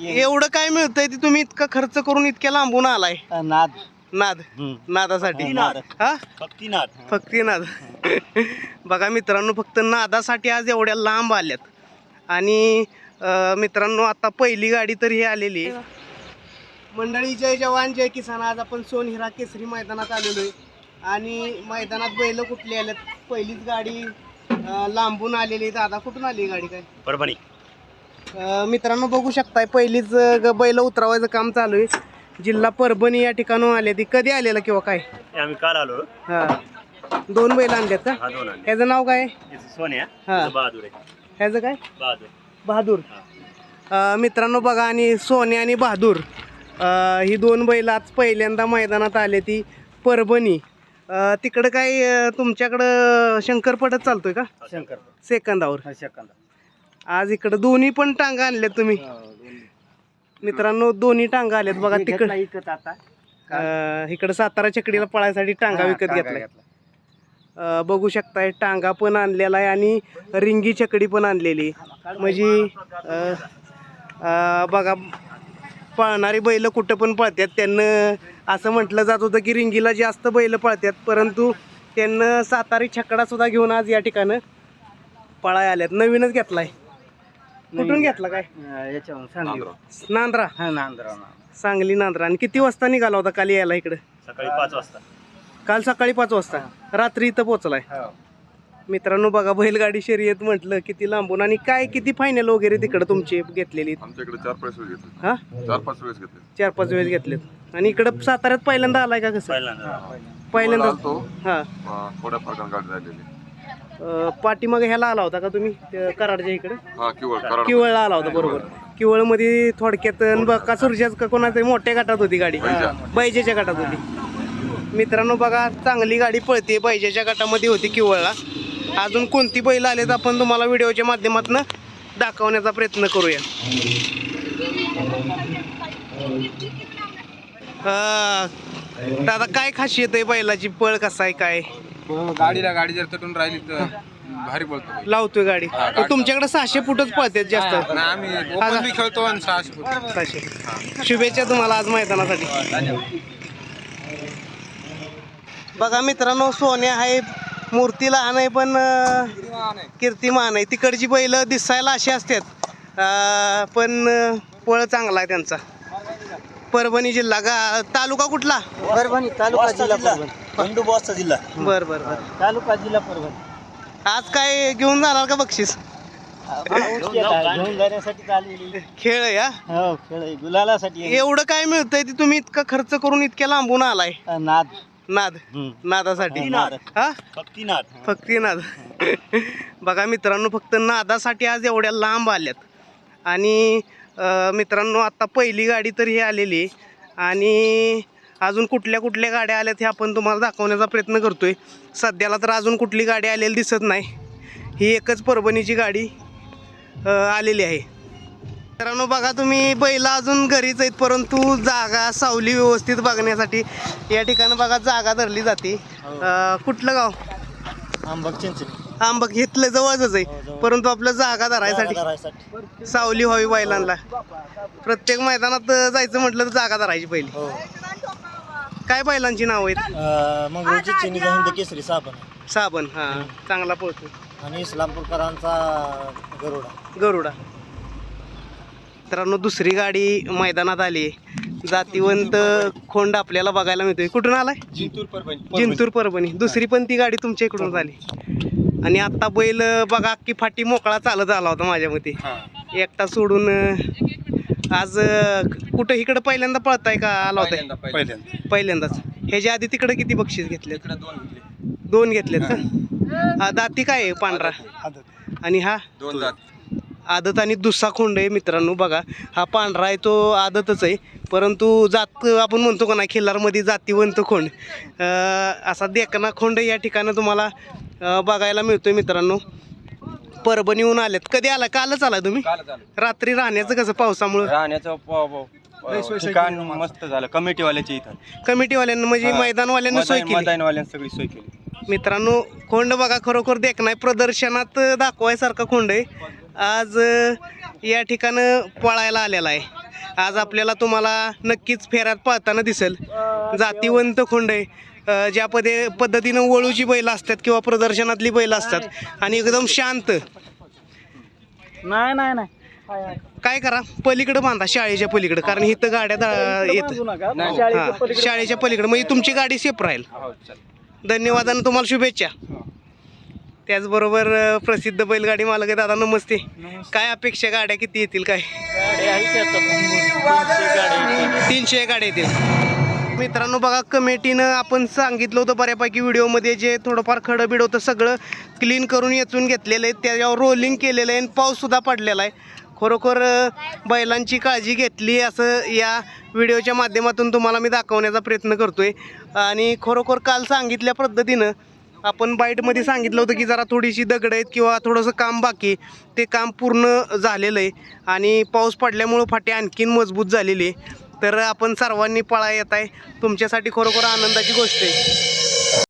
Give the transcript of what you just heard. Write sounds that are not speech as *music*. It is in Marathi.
एवढं काय मिळतंय ते तुम्ही इतका खर्च करून इतक्या लांबून आलाय? नाद. नाद. नादासाठी. हा? फक्ती नाद. फक्त नाद. *laughs* बघा मित्रांनो फक्त नादासाठी आज एवढ्या लांब आल्यात. आणि मित्रांनो आता पहिली गाडी तर ही आलेली. मंडळी जय जवान जय किसान. आज आपण सोनहिरा केसरी मैदानात आलेलो आहे. आणि मैदानात बैल कुठली आल्यात पहिलीच गाडी लांबून आलेली. दादा कुठून आली गाडी काय? परभणी. मित्रांनो बघू शकताय पहिलीच ग- बैल उतरवायचं काम चालू आहे. जिल्हा परभणी या ठिकाणून आले ती. कधी आलेलं किंवा काय? आम्ही काल आलो. हा. दोन बैल आणल्यात का? हा दोन ह्याचं नाव काय? सोन्या हा. बहादूर आहे. ह्याचं काय? बहादूर. बहादूर. अं, मित्रांनो बघा आणि सोने आणि बहादूर. अं, ही दोन बैल आज पहिल्यांदा मैदानात आले ती परभणी. अं, तिकडं काय अं, तुमच्याकडं शंकरपटच चालतोय का? शंकर सेकंदावर. सेकंद आज इकडं दोन्ही पण टांगा आणल्यात तुम्ही. मित्रांनो दोन्ही टांगा आल्यात बघा तिकड. आता. इकडं सातारा चकडीला पळायसाठी टांगा विकत घेतलाय. अं, बघू शकताय टांगा पण आणलेला आहे आणि रिंगी चकडी पण आणलेली. म्हणजे अं, अं, बघा पळणारी बैल कुठं पण पळतात त्यांना असं म्हटलं जात होतं की रिंगीला जास्त बैल पळतात परंतु त्यांना सातारी छकडा सुद्धा घेऊन आज या ठिकाणं पळाय आल्यात. नवीनच घेतलाय. कुठून घेतला काय? याच्यावरून सांगली. नांद्रा? हा नांदरा सांगली नांद्रा. आणि किती वाजता निघाला होता काल यायला इकडं? सकाळी पाच वाजता. काल सकाळी पाच वाजता. रात्री इथं पोहोचलाय. मित्रांनो बघा बैलगाडी शर्यत म्हटलं किती लांबून. आणि काय किती फायनल वगैरे तिकडं तुमची घेतलेली? आमच्याकडे चार पाच वेळेस घेतले. हा? चार पाच वेळेस घेतले. चार पाच वेळेस घेतलेत. आणि इकडं साताऱ्यात पहिल्यांदा आलाय का कसं? पहिल्यांदा. पहिल्यांदा हा. थोड्या फरकानं गाडी पाठीमागे ह्याला आला होता का तुम्ही? त्या कराडच्या इकडे? हा कराड किवळला आला होता बरोबर. किवळ. मध्ये थोडक्यात अन बका सुरशाच का कोणाच्या मोठ्या गटात होती गाडी. बैजेच्या गटात होती. मित्रांनो बघा चांगली गाडी पळते बैजेच्या गटामध्ये होती किवळला. अजून कोणती बैल आलेत आपण तुम्हाला व्हिडिओच्या माध्यमातून दाखवण्याचा प्रयत्न करूया. दादा काय खासियत आहे बैलाची? पळ कसा आहे काय? गाडीला गाडी जर तटून राहिली तर भारी बोलतो लावतोय गाडी. तुमच्याकडे सहाशे फुटच पळतात जास्त. ना आम्ही बी खेळतो आणि सहाशे फूट. सहाशे. शुभेच्छा तुम्हाला आज मैदानासाठी. बघा मित्रांनो सोन्या आहे मूर्ती लहान आहे पण अं, कीर्तिमान आहे. तिकडची बैल दिसायला अशी असतात. अं, पण अं, पळ चांगला आहे त्यांचा. परभणी जिल्हा. गा तालुका कुठला? परभणी तालुका जिल्हा परभणी. जिल्हा. बर बर बर. तालुका जिल्हा परभणी. आज काय घेऊन जाणार का बक्षीस? घेऊन जाण्यासाठी चाललेली खेळ आहे हा? हो खेळ आहे. गुलालासाठी एवढं काय मिळतंय ते तुम्ही इतका खर्च करून इतक्या लांबून आलाय? नाद. नाद. नादासाठी. नाद. हा? फक्ती नाद. फक्त नाद. *laughs* बघा मित्रांनो फक्त नादासाठी आज एवढ्या लांब आल्यात. आणि अं, मित्रांनो आता पहिली गाडी तर ही आलेली आहे. आणि अजून कुठल्या कुठल्या गाड्या आल्यात हे आपण तुम्हाला दाखवण्याचा प्रयत्न करतोय. सध्याला तर अजून कुठली गाडी आलेली दिसत नाही. ही एकच परभणीची गाडी आलेली आहे. मित्रांनो बघा तुम्ही बैल अजून घरीच आहेत परंतु जागा सावली व्यवस्थित बघण्यासाठी या ठिकाणी बघा जागा धरली जाते. अं, कुठलं गाव? आंबक चिंचणी. आंबक घेतलं जवळच आहे. परंतु आपलं जागा धरायसाठी. सावली व्हावी बैलांना. प्रत्येक मैदानात जायचं म्हटलं तर जागा धरायची पहिली. हो. काय बैलांची नाव आहेत? मग चिंचणीचा हिंद केसरी साबण. साबण हा. चांगला पळतो आणि इस्लामपूरकरांचा गरुडा. गरुडा. मित्रांनो दुसरी गाडी मैदानात आली. जातीवंत खोंड आपल्याला बघायला मिळतोय. कुठून आलाय? जिंतूर परभणी. जिंतूर परभणी. दुसरी पण ती गाडी तुमच्या इकडून आली आणि आता बैल बघा अख्खी फाटी मोकळा चालत आला होता माझ्या मते. एकटा सोडून अं, आज कुठं इकडं पहिल्यांदा पळताय का आला होता? पहिल्यांदा पहिल्यांदाच. ह्याच्या आधी तिकडे किती बक्षीस घेतले दोन घेतले. दोन घेतलेत का? हा, दाती काय आहे पांढरा? आणि हा? दोन जात आदत आणि दुसरा खोंड आहे मित्रांनो बघा. हा पांढरा आहे तो आदतच आहे. परंतु जात आपण म्हणतो का नाही खिल्लारमध्ये जातीवंत खोंड. असा देखना खोंड या ठिकाणी तुम्हाला बघायला मिळतोय मित्रांनो. परभणीहून आलेत. कधी आला? कालच आला तुम्ही? रात्री राहण्याचं कसं पावसामुळं? राहण्याचं प- प- ठिकाण मस्त झालं. कमिटीवाल्याच्या इथं. कमिटीवाल्यांना म्हणजे मैदानवाल्यांना सोय केली. मैदानवाल्यांनी सगळी सोय केली. मित्रांनो खोंड बघा खरोखर देखणार प्रदर्शनात दाखवायसारखा खोंड आहे. आज अं, या ठिकाणं पळायला आलेला आहे. आज आपल्याला तुम्हाला नक्कीच फेऱ्यात पळताना दिसेल. जातीवंत खोंड आहे. ज्या पदे पद्धतीनं वळूची बैल असतात किंवा प्रदर्शनातली बैल असतात आणि एकदम शांत. नाही नाही नाही. काय करा? पलीकडे बांधा शाळेच्या पलीकडे कारण इथं गाड्या दा- येत हा, शाळेच्या पलीकडे म्हणजे तुमची गाडी सेफ राहील. धन्यवाद आणि तुम्हाला शुभेच्छा. त्याचबरोबर अ, प्रसिद्ध बैलगाडी मालक आहे दादा नमस्ते. काय अपेक्षा गाड्या किती येतील काय? तीनशे गाड्या येतील. मित्रांनो बघा कमिटीनं आपण सांगितलं होतं बऱ्यापैकी व्हिडिओमध्ये जे थोडंफार खडं बिड होतं सगळं क्लीन करून येचून घेतलेलं आहे. त्याच्यावर रोलिंग केलेलं आहे आणि पाऊससुद्धा पडलेला आहे. खरोखर बैलांची काळजी घेतली असं या व्हिडिओच्या माध्यमातून तुम्हाला मी दाखवण्याचा प्रयत्न करतोय. आणि खरोखर काल सांगितल्या पद्धतीनं आपण बाईटमध्ये सांगितलं होतं की जरा थोडीशी दगड आहेत किंवा थोडंसं काम बाकी ते काम पूर्ण झालेलं आहे. आणि पाऊस पडल्यामुळं फाटे आणखीन मजबूत झालेली आहे. तर आपण सर्वांनी पळा येत आहे. तुमच्यासाठी खरोखर आनंदाची गोष्ट आहे.